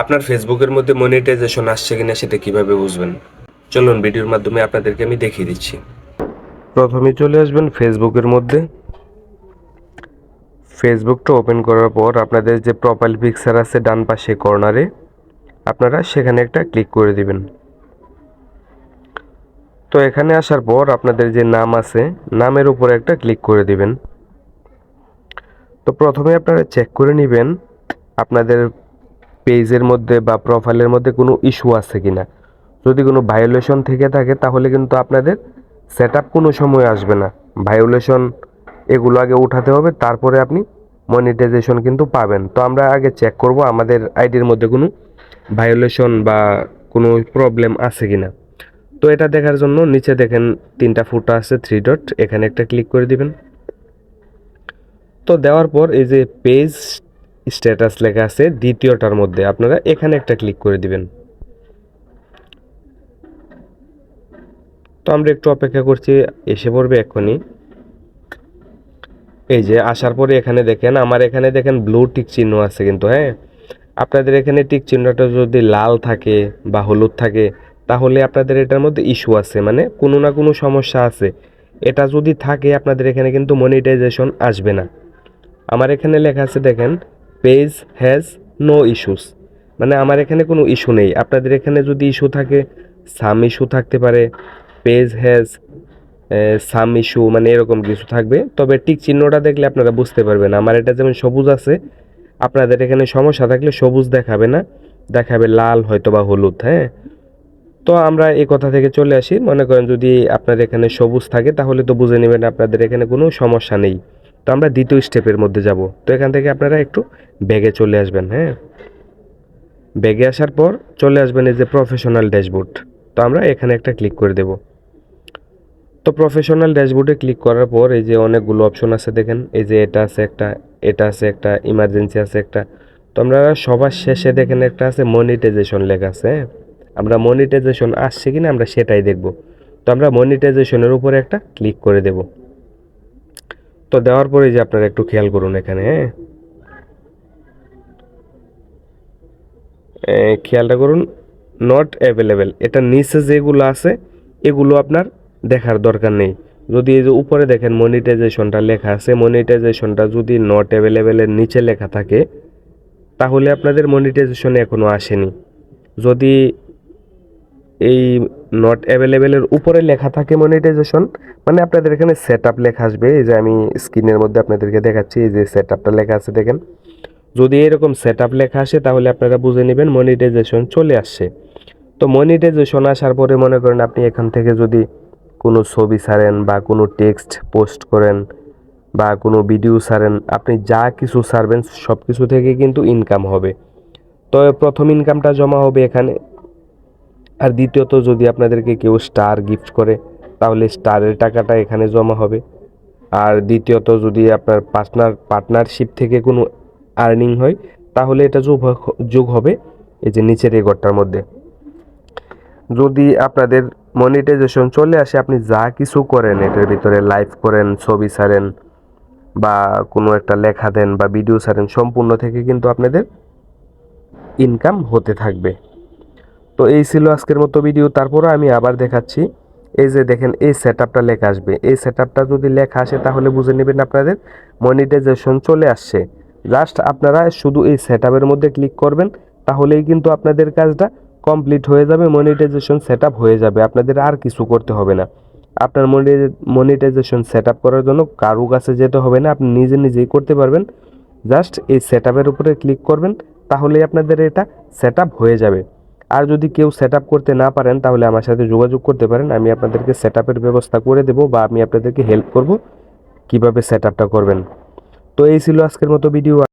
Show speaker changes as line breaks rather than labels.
আপনার ফেসবুকের মধ্যে মনিটাইজেশন আসছে কিনা সেটা কীভাবে বুঝবেন? চলুন, ভিডিওর মাধ্যমে আপনাদেরকে আমি দেখিয়ে দিচ্ছি। প্রথমে চলে আসবেন ফেসবুকের মধ্যে। ফেসবুকটা ওপেন করার পর আপনাদের যে প্রোফাইল পিকচার আছে ডান পাশে কর্নারে আপনারা সেখানে একটা ক্লিক করে দিবেন। তো এখানে আসার পর আপনাদের যে নাম আছে, নামের উপরে একটা ক্লিক করে দিবেন। তো প্রথমে আপনারা চেক করে নেবেন, আপনাদের পেজের মধ্যে বা প্রোফাইলের মধ্যে কোনো ইস্যু আছে কিনা? যদি কোনো ভায়োলেশন থেকে থাকে, তাহলে কিন্তু আপনাদের সেট আপ কোনো সময় আসবে না। ভায়োলেশন এগুলো আগে উঠাতে হবে, তারপরে আপনি মনিটাইজেশন কিন্তু পাবেন। তো আমরা আগে চেক করব আমাদের আইডির মধ্যে কোনো ভায়োলেশন বা কোনো প্রবলেম আছে কি না তো এটা দেখার জন্য নিচে দেখেন তিনটা ফুটা আছে থ্রি ডট এখানে একটা ক্লিক করে দিবেন। তো দেওয়ার পর এই যে পেজ স্ট্যাটাস লেখা আছে দ্বিতীয়টার মধ্যে। আপনারা এখানে একটা ক্লিক করে দিবেন। তো আমরা একটু অপেক্ষা করছি, এসে পড়বে এক্ষুনি। এই যে, আসার পরে এখানে দেখেন, আমার এখানে দেখেন ব্লু টিক চিহ্ন আছে কিন্তু হ্যাঁ? আপনাদের এখানে টিক চিহ্নটা যদি লাল থাকে বা হলুদ থাকে, তাহলে আপনাদের এটার মধ্যে ইস্যু আছে। মানে কোনো না কোনো সমস্যা আছে। এটা যদি থাকে, আপনাদের এখানে কিন্তু মনিটাইজেশন আসবে না। আমার এখানে লেখা আছে, দেখেন পেজ হ্যাজ নো ইস্যুস মানে আমার এখানে কোনো ইস্যু নেই। আপনাদের এখানে যদি ইস্যু থাকে সাম ইস্যু থাকতে পারে। পেজ হ্যাজ সাম ইস্যু মানে এরকম কিছু থাকবে। তবে টিক চিহ্নটা দেখলে আপনারা বুঝতে পারবেন। আমার এটা যেমন সবুজ আছে, আপনাদের এখানে সমস্যা থাকলে সবুজ দেখাবে না। দেখাবে লাল হয়তো বা হলুদ হ্যাঁ? তো আমরা এই কথা থেকে চলে আসি। মনে করেন যদি আপনার এখানে সবুজ থাকে, তাহলে তো বুঝে নেবেন আপনাদের এখানে কোনো সমস্যা নেই। তো আমরা দ্বিতীয় স্টেপের মধ্যে যাব। তো এখান থেকে আপনারা একটু ব্যাগে চলে আসবেন হ্যাঁ? ব্যাগে আসার পর চলে আসবেন এই যে প্রফেশনাল ড্যাশবোর্ড তো আমরা এখানে একটা ক্লিক করে দেব। তো প্রফেশনাল ড্যাশবোর্ডে ক্লিক করার পর এই যে অনেকগুলো অপশন আছে দেখেন, এই যে এটা আছে একটা, এটা আছে একটা ইমার্জেন্সি আছে একটা। তো আমরা সবার শেষে দেখেন একটা আছে মনিটাইজেশন লেখা আছে হ্যাঁ? আমরা মনিটাইজেশন আসছে কিনা আমরা সেটাই দেখব। তো আমরা মনিটাইজেশনের উপরে একটা ক্লিক করে দেব। তো দেওয়ার পরে যে আপনারা একটু খেয়াল করুন এখানে হ্যাঁ? খেয়ালটা করুন নট অ্যাভেলেবেল এটা নিচে যেগুলো আছে, এগুলো আপনার দেখার দরকার নেই। যদি এই যে উপরে দেখেন মনিটাইজেশনটা লেখা আছে মনিটাইজেশনটা যদি নট অ্যাভেলেবেলের নিচে লেখা থাকে, তাহলে আপনাদের মনিটাইজেশনে এখনও আসেনি। যদি এই নট অ্যাভেলেবেলের উপরে লেখা থাকে মনিটাইজেশন মানে আপনাদের এখানে সেট আপ লেখা আসবে, এই যে আমি স্ক্রিনের মধ্যে আপনাদেরকে দেখাচ্ছি, এই যে সেট আপটা লেখা আছে দেখেন। যদি এরকম সেট আপ লেখা আসে, তাহলে আপনারা বুঝে নেবেন মনিটাইজেশন চলে আসছে। তো মনিটাইজেশন আসার পরে মনে করেন আপনি এখান থেকে যদি কোনো ছবি ছাড়েন বা কোনো টেক্সট পোস্ট করেন বা কোনো ভিডিও ছাড়েন, আপনি যা কিছু ছাড়বেন সব কিছু থেকে কিন্তু ইনকাম হবে। তো প্রথম ইনকামটা জমা হবে এখানে। আর দ্বিতীয়ত যদি আপনাদেরকে কেউ স্টার গিফট করে, তাহলে স্টারের টাকাটা এখানে জমা হবে। আর দ্বিতীয়ত যদি আপনার পার্টনার পার্টনারশিপ থেকে কোনো আর্নিং হয়, তাহলে এটা যোগ যোগ হবে এই যে নিচের এই ঘরটার মধ্যে। যদি আপনাদের মনিটাইজেশন চলে আসে, আপনি যা কিছু করেন, এটার ভিতরে লাইভ করেন, ছবি ছাড়েন, বা কোনো একটা লেখা দেন বা ভিডিও ছাড়েন, সম্পূর্ণ থেকে কিন্তু আপনাদের ইনকাম হতে থাকবে। তো এই ছিল আজকের মতো ভিডিও তারপরে আমি আবার দেখাচ্ছি। এই যে দেখেন, এই সেট আপটা লেখা আসবে। এই সেট আপটা যদি লেখা আসে, তাহলে বুঝে নেবেন আপনাদের মনিটাইজেশন চলে আসছে। জাস্ট আপনারা শুধু এই সেট আপের মধ্যে ক্লিক করবেন, তাহলেই কিন্তু আপনাদের কাজটা কমপ্লিট হয়ে যাবে মনিটাইজেশন সেট হয়ে যাবে। আপনাদের আর কিছু করতে হবে না। আপনার মনিটাইজেশন সেট করার জন্য কারও কাছে যেতে হবে না। আপনি নিজে নিজেই করতে পারবেন। জাস্ট এই সেট উপরে ক্লিক করবেন, তাহলেই আপনাদের এটা সেট হয়ে যাবে। আর যদি কেউ সেট করতে না পারেন, তাহলে আমার সাথে যোগাযোগ করতে পারেন। আমি আপনাদেরকে সেট ব্যবস্থা করে দেব বা আমি আপনাদেরকে হেল্প করব কীভাবে সেট করবেন। তো এই ছিল আজকের মতো ভিডিও